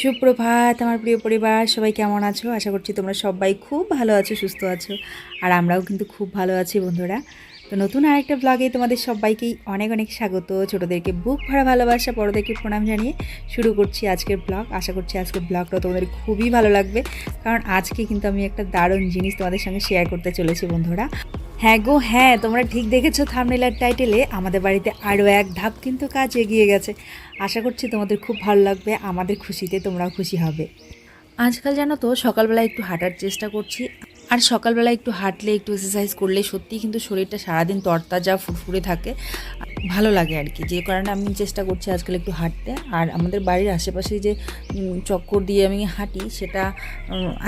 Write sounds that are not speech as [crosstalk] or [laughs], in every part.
সুপ্রভাত আমার প্রিয় পরিবার, সবাই কেমন আছো? আশা করছি তোমরা সবাই খুব ভালো আছো, সুস্থ আছো। আর আমরাও কিন্তু খুব ভালো আছি বন্ধুরা। তো নতুন আরেকটা ব্লগে তোমাদের সবাইকেই অনেক অনেক স্বাগত। ছোটোদেরকে বুক ভরা ভালোবাসা, বড়োদেরকে প্রণাম জানিয়ে শুরু করছি আজকের ব্লগ আশা করছি আজকের ব্লগটা তোমাদের খুবই ভালো লাগবে। কারণ আজকে কিন্তু আমি একটা দারুণ জিনিস তোমাদের সঙ্গে শেয়ার করতে চলেছি বন্ধুরা। হ্যাঁ গো হ্যাঁ তোমরা ঠিক দেখেছ থামনেলার টাইটেলে। আমাদের বাড়িতে আরও এক ধাপ কিন্তু কাজ এগিয়ে গেছে। আশা করছি তোমাদের খুব ভালো লাগবে, আমাদের খুশিতে তোমরাও খুশি হবে। আজকাল জানো তো সকালবেলা একটু হাঁটার চেষ্টা করছি। আর সকালবেলা একটু হাঁটলে, একটু এক্সারসাইজ করলে সত্যিই কিন্তু শরীরটা সারাদিন তরতাজা, ফুরফুরে থাকে। ভালো লাগে আর কি। যে কারণে আমি চেষ্টা করছি আজকাল একটু হাঁটতে। আর আমাদের বাড়ির আশেপাশে যে চক্কর দিয়ে আমি হাঁটি, সেটা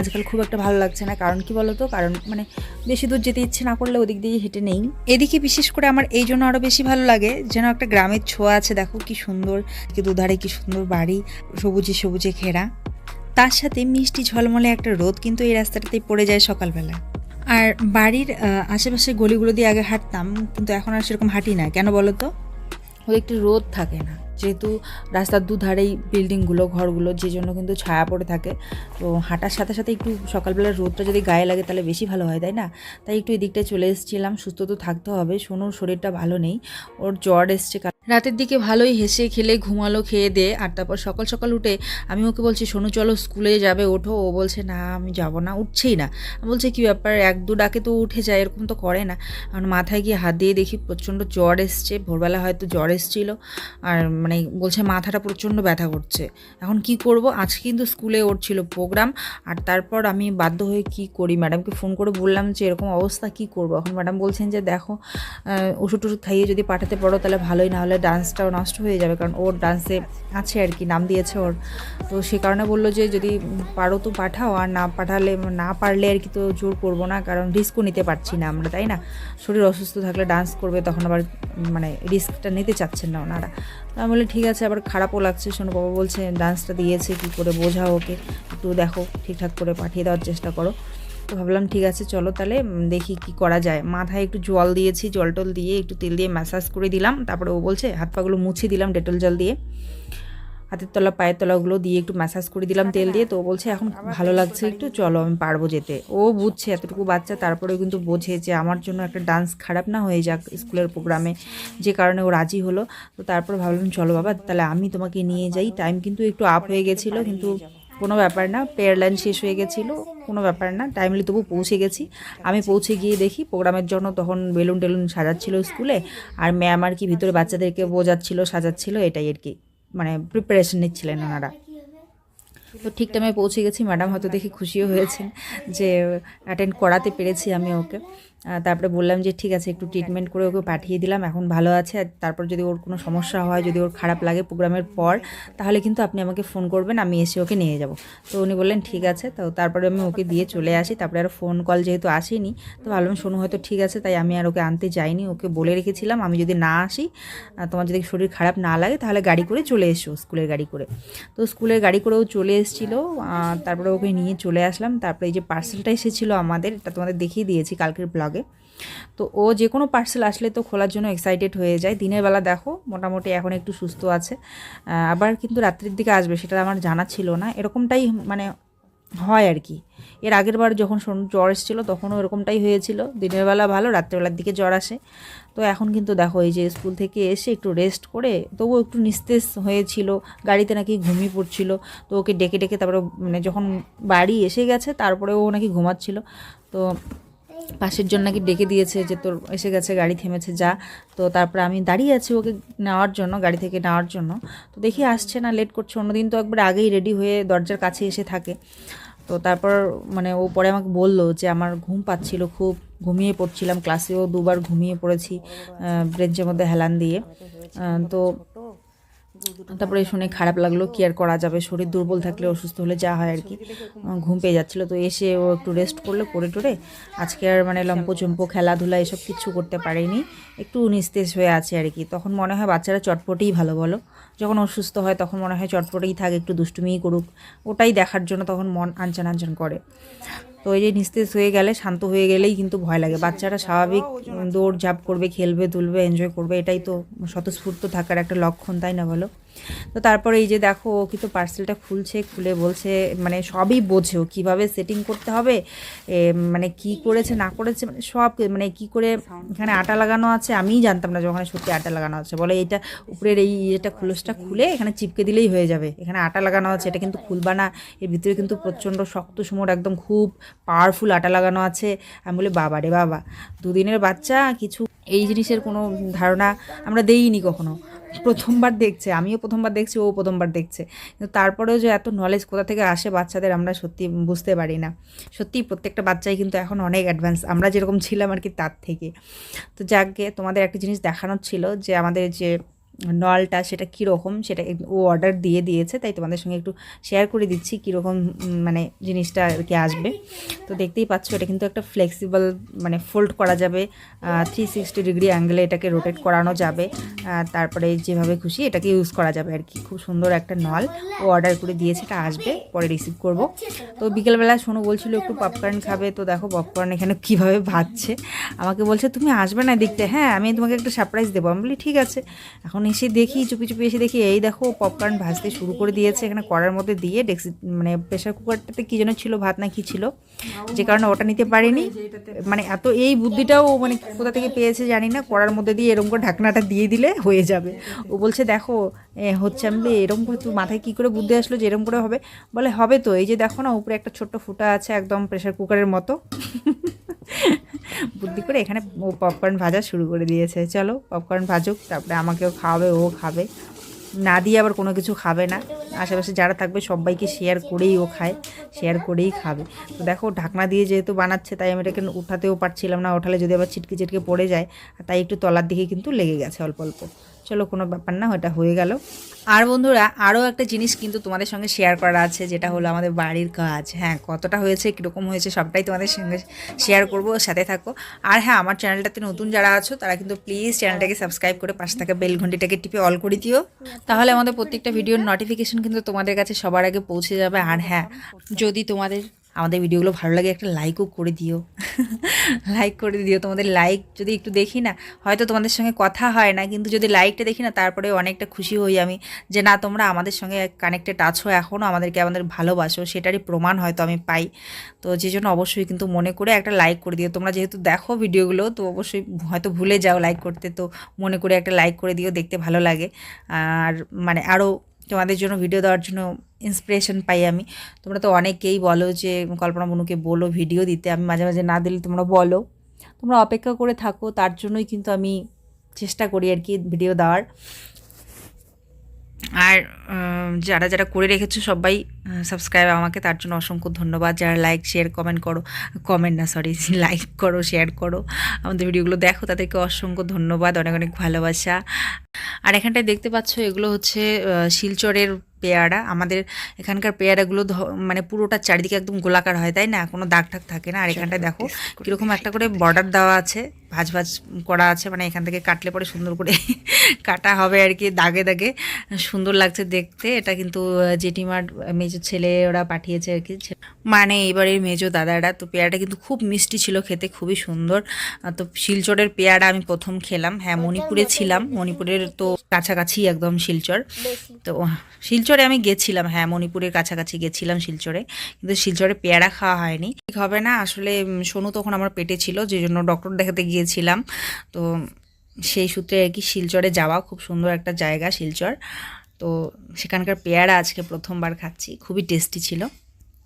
আজকাল খুব একটা ভালো লাগছে না। কারণ কি বলতো? কারণ মানে বেশি দূর যেতে ইচ্ছে না করলে ওদিক দিয়ে হেঁটে নেই। এদিকে বিশেষ করে আমার এই জন্য আরও বেশি ভালো লাগে, যেন একটা গ্রামের ছোঁয়া আছে। দেখো কি সুন্দর কি দুধারে কি সুন্দর বাড়ি, সবুজে সবুজে ঘেরা। তার সাথে মিষ্টি ঝলমলে একটা রোদ কিন্তু এই রাস্তাটাতেই পড়ে যায় সকালবেলা। আর বাড়ির আশেপাশে গলিগুলো দিয়ে আগে হাঁটতাম, কিন্তু এখন আর সেরকম হাঁটি না। কেন বলো তো? ওই একটু রোদ থাকে না। যেহেতু রাস্তার দুধারেই বিল্ডিংগুলো, ঘরগুলো, যে জন্য কিন্তু ছায়া পড়ে থাকে। তো হাঁটার সাথে সাথে একটু সকালবেলা রোদটা যদি গায়ে লাগে তাহলে বেশি ভালো হয়, তাই না? তাই একটু এদিকটায় চলে এসেছিলাম, সুস্থ তো থাকতে হবে। সোনুর শরীরটা ভালো নেই, ওর জ্বর এসছে রাতের দিকে ভালোই হেসে খেলে, ঘুমালো, খেয়ে দে, আর তারপর সকাল সকাল উঠে আমি ওকে বলছি, সোনু, চলো স্কুলে যাবে, ওঠো। ও বলছে, না, আমি যাব না। উঠছেই না। বলছে, কী ব্যাপার? এক দু ডাকে তো উঠে যায়, এরকম তো করে না। কারণ মাথায় গিয়ে হাত দিয়ে দেখি, প্রচণ্ড জ্বর এসছে। ভোরবেলা হয়তো জ্বর এসছিল। আর মানে বলছে মাথাটা প্রচণ্ড ব্যথা করছে। এখন কি করব? আজকে কিন্তু স্কুলে ওর ছিল প্রোগ্রাম আর তারপর আমি বাধ্য হয়ে কি করি? ম্যাডামকে ফোন করে বললাম যে, এরকম অবস্থা, কি করব? এখন ম্যাডাম বলছেন যে, দেখো ওষুধ টষুধ খাইয়ে যদি পাঠাতে পারো, তাহলে ভালোই না হলে ডান্সটাও নষ্ট হয়ে যাবে। কারণ ওর ডান্সে আছে আর কি, নাম দিয়েছে ওর। তো সে কারণে বলল যে, যদি পারো তো পাঠাও, আর না পাঠালে, না পারলে আর কি তো জোর করব না, কারণ রিস্কও নিতে পারছি না আমরা, তাই না? শরীর অসুস্থ থাকলে ডান্স করবে, তখন আবার মানে রিস্কটা নিতে চাচ্ছেন না ওনারা। আমি বলি ঠিক আছে, আবার খারাপও লাগছে। শোনো বাবা বলছে ডান্সটা দিয়েছে, কি করে বোঝাও ওকে? একটু দেখো, ঠিকঠাক করে পাঠিয়ে দেওয়ার চেষ্টা করো। তো ভাবলাম, ঠিক আছে, চলো তাহলে দেখি কি করা যায়। মাথায় একটু জল দিয়েছি জল টল দিয়ে একটু তেল দিয়ে ম্যাসাজ করে দিলাম। তারপরে ও বলছে হাত পাগুলো মুছে দিলাম ডেটল জল দিয়ে। হাতের তলা, পায়ের তলাগুলো দিয়ে একটু ম্যাসাজ করে দিলাম তেল দিয়ে। তো বলছে, এখন ভালো লাগছে একটু, চলো আমি পারব যেতে। ও বুঝছে এতটুকু বাচ্চা, তারপরেও কিন্তু বোঝে যে আমার জন্য একটা ডান্স খারাপ না হয়ে যাক স্কুলের প্রোগ্রামে যে কারণে ও রাজি হলো। তো তারপর ভাবলাম, চলো বাবা, তাহলে আমি তোমাকে নিয়ে যাই। টাইম কিন্তু একটু আপ হয়ে গেছিল, কিন্তু কোনো ব্যাপার না পেয়ার লাইন শেষ হয়ে গেছিল, কোনো ব্যাপার না। টাইমলি তবু পৌঁছে গেছি। আমি পৌঁছে গিয়ে দেখি প্রোগ্রামের জন্য তখন বেলুন টেলুন সাজাচ্ছিল স্কুলে, আর ম্যাম আর কি ভিতরে বাচ্চাদেরকে বোঝাচ্ছিল, সাজাচ্ছিল, এটাই আর কি। মানে প্রিপারেশন নিচ্ছিলেন ওনারা। তো ঠিক টাইমে পৌঁছে গেছি ম্যাডাম হয়তো দেখে খুশিও হয়েছেন যে অ্যাটেন্ড করাতে পেরেছি আমি ওকে। তারপরে বললাম যে ঠিক আছে, একটু ট্রিটমেন্ট করে ওকে পাঠিয়ে দিলাম, এখন ভালো আছে। আর তারপর যদি ওর কোনো সমস্যা হয়, যদি ওর খারাপ লাগে প্রোগ্রামের পর, তাহলে কিন্তু আপনি আমাকে ফোন করবেন, আমি এসে ওকে নিয়ে যাব। তো উনি বললেন, ঠিক আছে। তো তারপরে আমি ওকে দিয়ে চলে আসি। তারপরে আর ফোন কল যেহেতু আসেনি, তো ভাবলাম শোনো হয়তো ঠিক আছে, তাই আমি আর ওকে আনতে যাইনি। ওকে বলে রেখেছিলাম, আমি যদি না আসি তোমার যদি শরীর খারাপ না লাগে, তাহলে গাড়ি করে চলে এসো, স্কুলের গাড়ি করে। তো স্কুলের গাড়ি করেও চলে এসেছিল তারপরে ওকে নিয়ে চলে আসলাম। তারপরে এই যে পার্সেলটা এসেছিল আমাদের, এটা তোমাদের দেখিয়ে দিয়েছি, কালকের ব্লগে তো ও যে কোনো পার্সেল আসলে তো খোলার জন্য এক্সাইটেড হয়ে যায়। দিনের বেলা দেখো, মোটামুটি এখন একটু সুস্থ আছে। আবার কিন্তু রাত্রির দিকে আসবে, সেটা আমার জানা ছিল না। এরকমটাই মানে হয় আর কি। এর আগের বার যখন জ্বর এসেছিল, তখনও এরকমটাই হয়েছিল। দিনের বেলা ভালো, রাত্রেবেলার দিকে জ্বর আসে। তো এখন কিন্তু দেখো, এই যে স্কুল থেকে এসে একটু রেস্ট করে, তবুও একটু নিস্তেজ হয়েছিল। গাড়িতে নাকি ঘুমিয়ে পড়ছিল। তো ওকে ডেকে ডেকে তারপরে মানে যখন বাড়ি এসে গেছে তারপরে ও নাকি ঘুমাচ্ছিল। তো পাশের জন্য নাকি ডেকে দিয়েছে যে তোর এসে গেছে, গাড়ি থেমেছে, যা। তো তারপরে আমি দাঁড়িয়ে আছি ওকে নেওয়ার জন্য, গাড়ি থেকে নেওয়ার জন্য। তো দেখি আসছে না লেট করছে। অন্যদিন তো একবার আগেই রেডি হয়ে দরজার কাছে এসে থাকে। তো তারপর মানে ও পরে আমাকে বলল যে আমার ঘুম পাচ্ছিল খুব, ঘুমিয়ে পড়ছিলাম। ক্লাসেও দুবার ঘুমিয়ে পড়েছি ব্রেঞ্চের মধ্যে হেলান দিয়ে। তো তারপরে শুনে খারাপ লাগল কি আর করা যাবে? শরীর দুর্বল থাকলে অসুস্থ হলে যা হয় আর কি। ঘুম পেয়ে যাচ্ছিল তো এসে ও একটু রেস্ট করল করে টোরে আজকে আর মানে লম্পচম্প খেলাধুলা এসব কিছু করতে পারেনি। একটু নিস্তেজ হয়ে আছে আর কি। তখন মনে হয় বাচ্চারা চটপটেই ভালো বলো? যখন অসুস্থ হয় তখন মনে হয় চটপটেই থাক একটু দুষ্টুমিই করুক। ওটাই দেখার জন্য তখন মন আনচান আনচান করে। তো এই যে নিস্তেজ হয়ে গেলে, শান্ত হয়ে গেলেই কিন্তু ভয় লাগে। বাচ্চারা স্বাভাবিক দৌড় ঝাঁপ করবে, খেলবে তুলবে এনজয় করবে, এটাই তো স্বতঃস্ফূর্ত থাকার একটা লক্ষণ, তাই না বলো? তো তারপরে এই যে দেখো ও কিন্তু পার্সেলটা খুলছে খুলে বলছে মানে সবই বোঝে ও কীভাবে সেটিং করতে হবে মানে কি করেছে না করেছে মানে সব মানে কি করে এখানে আটা লাগানো আছে আমিই জানতাম না যে ওখানে সত্যি আটা লাগানো আছে। বলে এইটা উপরের এই ইয়েটা খুলসটা খুলে এখানে চিপকে দিলেই হয়ে যাবে। এখানে আটা লাগানো আছে এটা কিন্তু খুলবা না। এর ভিতরে কিন্তু প্রচণ্ড শক্ত সুমোর একদম খুব পাওয়ারফুল আটা লাগানো আছে। আমি বলি বাবা রে বাবা দুদিনের বাচ্চা কিছু এই জিনিসের কোনো ধারণা আমরা দেইনি কখনো। প্রথমবার দেখছে, আমিও প্রথমবার দেখছি, ও প্রথমবার দেখছে। কিন্তু তারপরেও যে এত নলেজ কোথা থেকে আসে বাচ্চাদের আমরা সত্যি বুঝতে পারি না। সত্যি প্রত্যেকটা বাচ্চাই কিন্তু এখন অনেক অ্যাডভান্স আমরা যেরকম ছিলাম আর কি তার থেকে। তো যাকে তোমাদের একটা জিনিস দেখানোর ছিল যে আমাদের যে নলটা সেটা কীরকম সেটা ও অর্ডার দিয়ে দিয়েছে, তাই তোমাদের সঙ্গে একটু শেয়ার করে দিচ্ছি কীরকম মানে জিনিসটা আর কি আসবে। তো দেখতেই পাচ্ছ, এটা কিন্তু একটা ফ্লেক্সিবল মানে ফোল্ড করা যাবে থ্রি সিক্সটি ডিগ্রি অ্যাঙ্গেলে এটাকে রোটেট করানো যাবে তারপরে যেভাবে খুশি এটাকে ইউজ করা যাবে আর কি। খুব সুন্দর একটা নল ও অর্ডার করে দিয়েছে, এটা আসবে, পরে রিসিভ করব। তো বিকেলবেলা শোনো বলছিল একটু পপকর্ন খাবে, তো দেখো পপকর্ন এখানে কীভাবে ভাজছে। আমাকে বলছে, তুমি আসবে না দেখতে হ্যাঁ আমি তোমাকে একটা সারপ্রাইজ দেবো। আমি বলি, ঠিক আছে। এখন এসে দেখি, চুপি চুপি এসে দেখি, এই দেখো পপকর্ন ভাজতে শুরু করে দিয়েছে। এখানে কড়ার মধ্যে দিয়ে ডেক্সি মানে প্রেশার কুকারটাতে কী যেন ছিল, ভাত না কী ছিল, যে কারণে ওটা নিতে পারিনি। মানে এত এই বুদ্ধিটাও মানে কোথা থেকে পেয়েছে জানি না, কড়ার মধ্যে দিয়ে এরকম করে ঢাকনাটা দিয়ে দিলে হয়ে যাবে। ও বলছে, দেখো হচ্ছে আমি এরকম করে তুই মাথায় কী করে বুদ্ধি আসলো যে এরকম করে হবে? বলে, হবে তো, এই যে দেখো না, উপরে একটা ছোট্ট ফুটা আছে একদম প্রেশার কুকারের মতো। বুদ্ধি করে এখানে ও পপকর্ন ভাজা শুরু করে দিয়েছে। চলো পপকর্ন ভাজুক, তারপরে আমাকেও খাওয়াবে ও খাবে। না দিয়ে আবার কোনো কিছু খাবে না। আশেপাশে যারা থাকবে সবাইকে শেয়ার করেই ও খায় শেয়ার করেই খাবে। তো দেখো ঢাকনা দিয়ে যেহেতু বানাচ্ছে, তাই আমি এটাকে উঠাতেও পারছিলাম না ওঠালে যদি আবার ছিটকে ছিটকে পড়ে যায়, তাই একটু তলার দিকে কিন্তু লেগে গেছে অল্প অল্প চলো কোনো ব্যাপার না, ওটা হয়ে গেল। আর বন্ধুরা, আরও একটা জিনিস কিন্তু তোমাদের সঙ্গে শেয়ার করা আছে, যেটা হলো আমাদের বাড়ির কাজ। হ্যাঁ কতটা হয়েছে, কীরকম হয়েছে, সবটাই তোমাদের সঙ্গে শেয়ার করব সাথে থাকো। আর হ্যাঁ আমার চ্যানেলটাতে নতুন যারা আছো, তারা কিন্তু প্লিজ চ্যানেলটাকে সাবস্ক্রাইব করে পাশে থাকা বেল ঘন্টিটাকে টিপে অল করে দিও। তাহলে আমাদের প্রত্যেকটা ভিডিওর নোটিফিকেশন কিন্তু তোমাদের কাছে সবার আগে পৌঁছে যাবে। আর হ্যাঁ যদি তোমাদের আমাদের ভিডিওগুলো ভালো লাগে একটা লাইকও করে দিও। লাইক করে দিও। তোমাদের লাইক যদি একটু দেখি না, হয়তো তোমাদের সঙ্গে কথা হয় না, কিন্তু যদি লাইকটা দেখি না, তারপরে অনেকটা খুশি হই আমি যে, না, তোমরা আমাদের সঙ্গে কানেক্টেড আছো এখনও আমাদেরকে আমাদের ভালোবাসো, সেটারই প্রমাণ হয়তো আমি পাই। তো যে জন্য অবশ্যই কিন্তু মনে করে একটা লাইক করে দিও। তোমরা যেহেতু দেখো ভিডিওগুলো, তো অবশ্যই হয়তো ভুলে যাও লাইক করতে, তো মনে করে একটা লাইক করে দিও, দেখতে ভালো লাগে। আর মানে আরও তোমাদের জন্য ভিডিও দেওয়ার জন্য ইন্সপিরেশন পাই আমি। তোমরা তো অনেকেই বলো যে, কল্পনা বনুকে বলো ভিডিও দিতে। আমি মাঝে মাঝে না দিলে তোমরা বলো। তোমরা অপেক্ষা করে থাকো, তার জন্যই কিন্তু আমি চেষ্টা করি আর কি ভিডিও দেওয়ার। আর যারা যারা করে রেখেছো সবাই সাবস্ক্রাইব আমাকে, তার জন্য অসংখ্য ধন্যবাদ। যারা লাইক শেয়ার কমেন্ট করো কমেন্ট না সরি লাইক [laughs] করো শেয়ার করো, আমাদের ভিডিওগুলো দেখো, তাদেরকে অসংখ্য ধন্যবাদ, অনেক অনেক ভালোবাসা। আর এখানটায় দেখতে পাচ্ছ, এগুলো হচ্ছে শিলচরের পেয়ারা আমাদের এখানকার পেয়ারাগুলো ধ- মানে পুরোটা চারিদিকে একদম গোলাকার হয় তাই না? কোনো দাগ ঠাক থাকে না। আর এখানটায় দেখো কীরকম একটা করে বর্ডার দেওয়া আছে ভাজ ভাজ করা আছে মানে এখান থেকে কাটলে পরে সুন্দর করে [laughs] কাটা হবে আর কি দাগে দাগে। সুন্দর লাগছে দেখতে। এটা কিন্তু জেটিমার জেঠিমার মেজো ছেলে ওরা পাঠিয়েছে আর কি। মানে এইবারের মেজো দাদারা। তো পেয়ারাটা কিন্তু খুব মিষ্টি ছিল খেতে খুবই সুন্দর। তো শিলচরের পেয়ারা আমি প্রথম খেলাম। হ্যাঁ মণিপুরে ছিলাম। মণিপুরের তো কাছাকাছি একদম শিলচর। তো শিলচরে আমি গেছিলাম। হ্যাঁ মণিপুরের কাছাকাছি গেছিলাম শিলচরে। কিন্তু শিলচরে পেয়ারা খাওয়া হয়নি। ঠিক হবে না আসলে সোনু তখন আমার পেটে ছিল যে জন্য ডক্টর দেখাতে গিয়েছিলাম। তো সেই সূত্রে আর কি শিলচরে যাওয়া খুব সুন্দর একটা জায়গা শিলচর। তো সেখানকার পেয়ারা আজকে প্রথমবার খাচ্ছি। খুবই টেস্টি ছিল।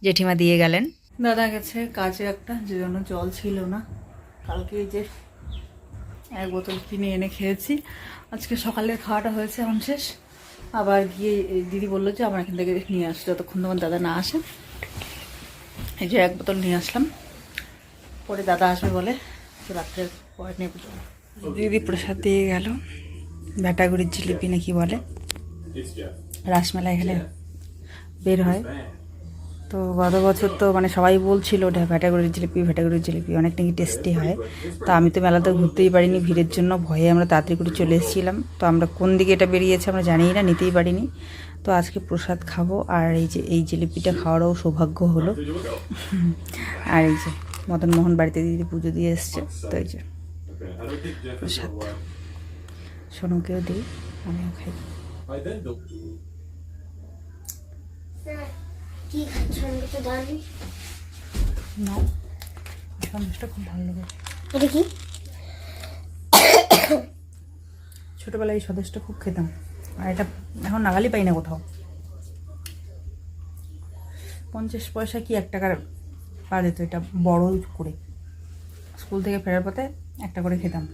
জেঠিমা দিয়ে গেলেন। দাদা গেছে কাজে একটা যে জন্য জল ছিল না। কালকে যে এক বোতল কিনে এনে খেয়েছি। আজকে সকালের খাওয়াটা হয়েছে এখন শেষ। আবার গিয়ে এই দিদি বলল যে আমার এখান থেকে নিয়ে আসো যতক্ষণ তোমার দাদা না আসে। এই যে এক বোতল নিয়ে আসলাম। পরে দাদা আসবে বলে তো রাত্রে পরে নিয়ে পুজো। দিদি প্রসাদ দিয়ে গেল। ভ্যাটাগুড়ির জিলিপি নাকি বলে। রাসমেলা এখানে বের হয়। তো গত বছর তো মানে সবাই বলছিল ভ্যাটাগুড়ির জিলিপি ভ্যাটাগুড়ির জিলিপি অনেক নাকি টেস্টি হয়। তো আমি তো মেলাতে ঘুরতেই পারিনি ভিড়ের জন্য ভয়ে আমরা তাড়াতাড়ি করে চলে এসেছিলাম। তো আমরা কোন দিকে এটা বেরিয়েছে আমরা জানিই না নিতেই পারিনি। তো আজকে প্রসাদ খাব আর এই যে এই জিলিপিটা খাওয়ারও সৌভাগ্য হলো। আর এই যে মদন মোহন বাড়িতে দিদি পুজো দিয়ে এসছে তো এই যে প্রসাদ। সোনুকেও দিই আমিও খাই। তো জানি না সন্দেশটা খুব ভালো লাগে। এটা কি? ছোটোবেলায় এই সন্দেশটা খুব খেতাম। আর এটা এখন নাগালি পাই না কোথাও। পঞ্চাশ পয়সা কি এক টাকার পা যেত এটা বড় করে। স্কুল থেকে ফেরার পথে একটা করে খেতাম।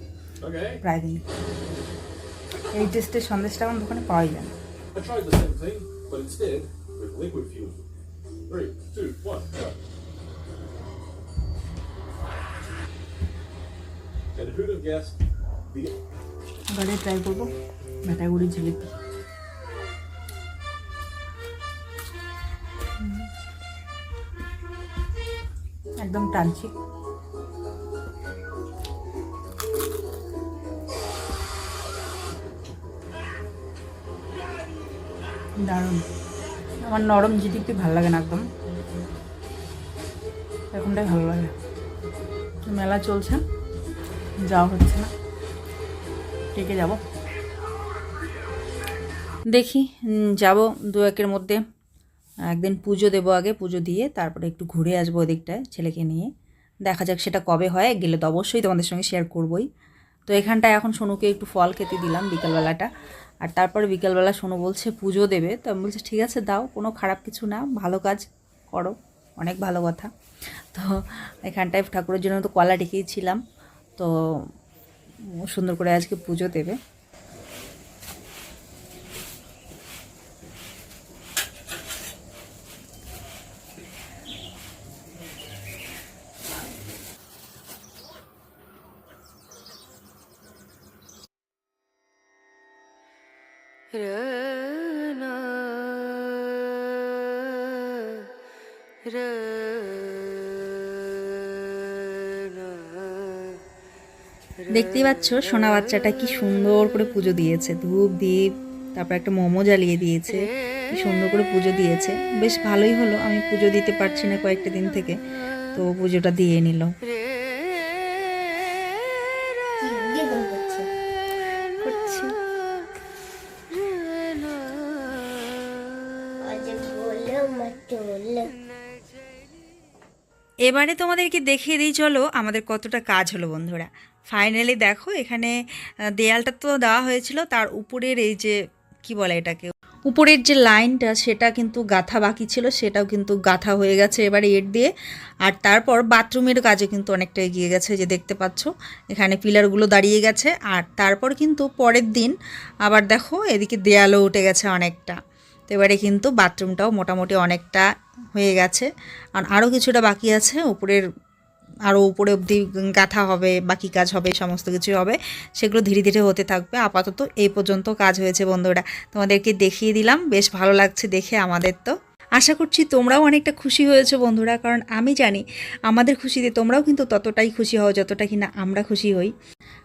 প্রায় দিন এই টেস্টের সন্দেশটা এখন দোকানে পাওয়াই যায় না। Three, two, one, go. And who'd have guessed the এবারে ট্রাই করব জিলিপি হুম। একদম টানছি দারুণ আমার নরম জিলিপি ভালো লাগে না একদম। এরকমটাই ভালো লাগে। মেলা চলছে, যাওয়া হচ্ছে না। টেকে যাব? দেখি যাব দু একের মধ্যে। একদিন পুজো দেবো আগে, পুজো দিয়ে তারপরে একটু ঘুরে আসব ওদিকটায় ছেলেকে নিয়ে। দেখা যাক সেটা কবে হয়, গেলে তো অবশ্যই তোমাদের সঙ্গে শেয়ার করবই। তো এখানটায় এখন সোনুকে একটু ফল খেতে দিলাম বিকালবেলাটা। আর তারপর বিকালবেলা শোনো বলছে, পুজো দেবে। তো আমি বলছি, ঠিক আছে, দাও, কোনো খারাপ কিছু না, ভালো কাজ করো, অনেক ভালো কথা। তো এখানটায় ঠাকুরের জন্য তো কলা ডেকেইছিলাম তো সুন্দর করে আজকে পুজো দেবে। দেখতেই পাচ্ছ সোনা বাচ্চাটা কি সুন্দর করে পুজো দিয়েছে। ধূপ দ্বীপ তারপর একটা মোমো জ্বালিয়ে দিয়েছে। কি সুন্দর করে পুজো দিয়েছে। বেশ ভালোই হলো। আমি পুজো দিতে পারছি না কয়েকটা দিন থেকে। তো পুজোটা দিয়ে নিল। এবারে তোমাদেরকে দেখিয়ে দিই, চলো আমাদের কতটা কাজ হলো বন্ধুরা। ফাইনালি দেখো, এখানে দেয়ালটা তো দেওয়া হয়েছিল, তার উপরের এই যে, কি বলে এটাকে? উপরের যে লাইনটা, সেটা কিন্তু গাথা বাকি ছিল, সেটাও কিন্তু গাথা হয়ে গেছে এবারে এর দিয়ে। আর তারপর বাথরুমের কাজও কিন্তু অনেকটা এগিয়ে গেছে, যে দেখতে পাচ্ছ। এখানে পিলারগুলো দাঁড়িয়ে গেছে, আর তারপর কিন্তু পরের দিন আবার দেখো, এদিকে দেয়ালও উঠে গেছে অনেকটা। তো এবারে কিন্তু বাথরুমটাও মোটামুটি অনেকটা হয়ে গেছে। আর আরও কিছুটা বাকি আছে, উপরের আরও উপরে অবধি গাঁথা হবে, বাকি কাজ হবে সমস্ত কিছু হবে, সেগুলো ধীরে ধীরে হতে থাকবে। আপাতত এই পর্যন্ত কাজ হয়েছে বন্ধুরা। তোমাদেরকে দেখিয়ে দিলাম, বেশ ভালো লাগছে দেখে আমাদের তো। আশা করছি তোমরাও অনেকটা খুশি হয়েছো বন্ধুরা, কারণ আমি জানি আমাদের খুশিতে তোমরাও কিন্তু ততটাই খুশি হও যতটা কিনা আমরা খুশি হই।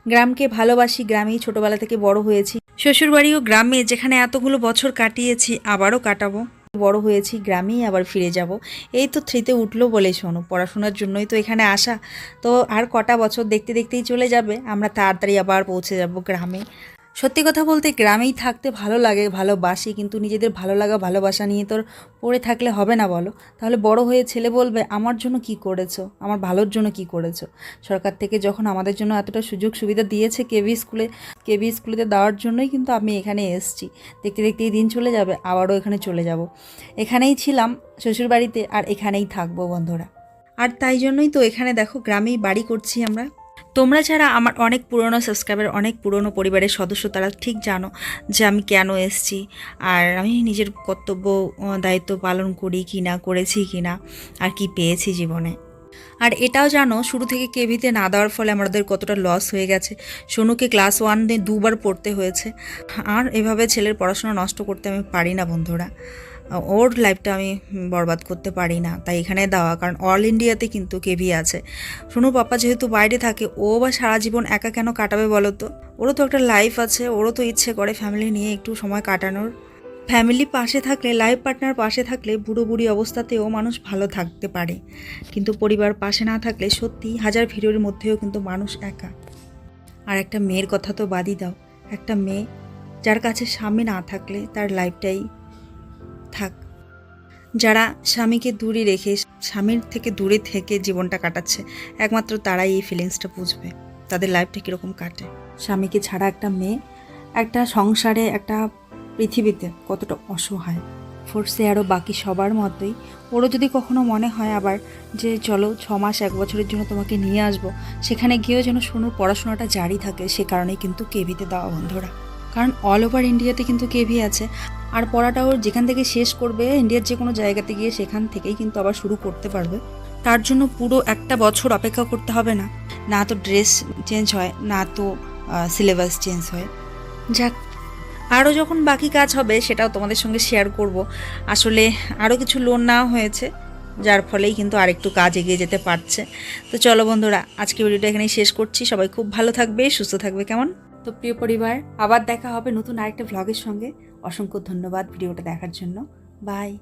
গ্রামকে ভালোবাসি, গ্রামেই ছোটবেলা থেকে বড় হয়েছি। শ্বশুরবাড়িও গ্রামে যেখানে এতগুলো বছর কাটিয়েছি, আবারও কাটাবো। বড় হয়েছি, গ্রামেই আবার ফিরে যাব। এই তো থ্রিতে উঠল বলে শোনো, পড়াশোনার জন্যই তো এখানে আসা। তো আর কটা বছর দেখতে দেখতেই চলে যাবে, আমরা তাড়াতাড়ি আবার পৌঁছে যাব গ্রামে। সত্যি কথা বলতে গ্রামেই থাকতে ভালো লাগে, ভালোবাসি, কিন্তু নিজেদের ভালো লাগা, ভালোবাসা নিয়ে তোর পড়ে থাকলে হবে না বলো। তাহলে বড় হয়ে ছেলে বলবে, আমার জন্য কি করেছ? আমার ভালোর জন্য কি করেছ? সরকার থেকে যখন আমাদের জন্য এতটা সুযোগ সুবিধা দিয়েছে কেভি স্কুলে কেভি স্কুলেতে দেওয়ার জন্যই কিন্তু আমি এখানে এসেছি। দেখতে দেখতে এই দিন চলে যাবে, আবারও এখানে চলে যাব। এখানেই ছিলাম শ্বশুরবাড়িতে আর এখানেই থাকব বন্ধুরা। আর তাই জন্যই তো এখানে দেখো গ্রামেই বাড়ি করছি আমরা। তোমরা ছাড়া আমার অনেক পুরনো সাবস্ক্রাইবার অনেক পুরনো পরিবারের সদস্য, তারা ঠিক জানো যে আমি কেন এসেছি আর আমি নিজের কর্তব্য দায়িত্ব পালন করি কি না, করেছি কি না, আর কি পেয়েছি জীবনে। আর এটাও জানো, শুরু থেকে কেভিতে না দেওয়ার ফলে আমাদের কতটা লস হয়ে গেছে। সোনুকে ক্লাস ওয়ানে দুবার পড়তে হয়েছে। আর এভাবে ছেলের পড়াশোনা নষ্ট করতে আমি পারি না, বন্ধুরা। ওর লাইফটা আমি বরবাদ করতে পারি না, তাই এখানে দেওয়া। কারণ অল ইন্ডিয়াতে কিন্তু কেভি আছে। সোনু পাপা যেহেতু বাইরে থাকে, ও বা সারা জীবন একা কেন কাটাবে বলো তো? ওরও তো একটা লাইফ আছে, ওরও তো ইচ্ছে করে ফ্যামিলি নিয়ে একটু সময় কাটানোর। ফ্যামিলি পাশে থাকলে লাইফ পার্টনার পাশে থাকলে বুড়ো বুড়ি অবস্থাতেও মানুষ ভালো থাকতে পারে। কিন্তু পরিবার পাশে না থাকলে সত্যি হাজার ভিড়ের মধ্যেও কিন্তু মানুষ একা। আর একটা মেয়ের কথা তো বাদই দাও। একটা মেয়ে যার কাছে স্বামী না থাকলে তার লাইফটাই থাক। যারা স্বামীকে দূরে রেখে স্বামীর থেকে দূরে থেকে জীবনটা কাটাচ্ছে, একমাত্র তারাই এই ফিলিংসটা বুঝবে, তাদের লাইফটা কীরকম কাটে। স্বামীকে ছাড়া একটা মেয়ে, একটা সংসারে, একটা পৃথিবীতে কতটা অসহায়। ফোর্সে আরও বাকি সবার মতোই। ওরও যদি কখনো মনে হয় আবার যে, চলো, ছ মাস, এক বছরের জন্য তোমাকে নিয়ে আসব। সেখানে গিয়েও যেন সোনুর পড়াশোনাটা জারি থাকে, সে কারণেই কিন্তু কেভিতে দেওয়া বন্ধুরা। কারণ অল ওভার ইন্ডিয়াতে কিন্তু কেভি আছে। আর পড়াটা ওর যেখান থেকে শেষ করবে ইন্ডিয়ার যে কোনো জায়গাতে গিয়ে সেখান থেকেই কিন্তু আবার শুরু করতে পারবে। তার জন্য পুরো একটা বছর অপেক্ষা করতে হবে না। না তো ড্রেস চেঞ্জ হয়, না তো সিলেবাস চেঞ্জ হয়। যাক, আরও যখন বাকি কাজ হবে সেটাও তোমাদের সঙ্গে শেয়ার করব। আসলে আরও কিছু লোন নেওয়া হয়েছে, যার ফলেই কিন্তু আরেকটু কাজ এগিয়ে যেতে পারছে। তো চলো বন্ধুরা আজকে ভিডিওটা এখানেই শেষ করছি। সবাই খুব ভালো থাকবে, সুস্থ থাকবে, কেমন? তো প্রিয় পরিবার, আবার দেখা হবে নতুন আরেকটা ভ্লগের সঙ্গে। অসংখ্য ধন্যবাদ ভিডিওটা দেখার জন্য। বাই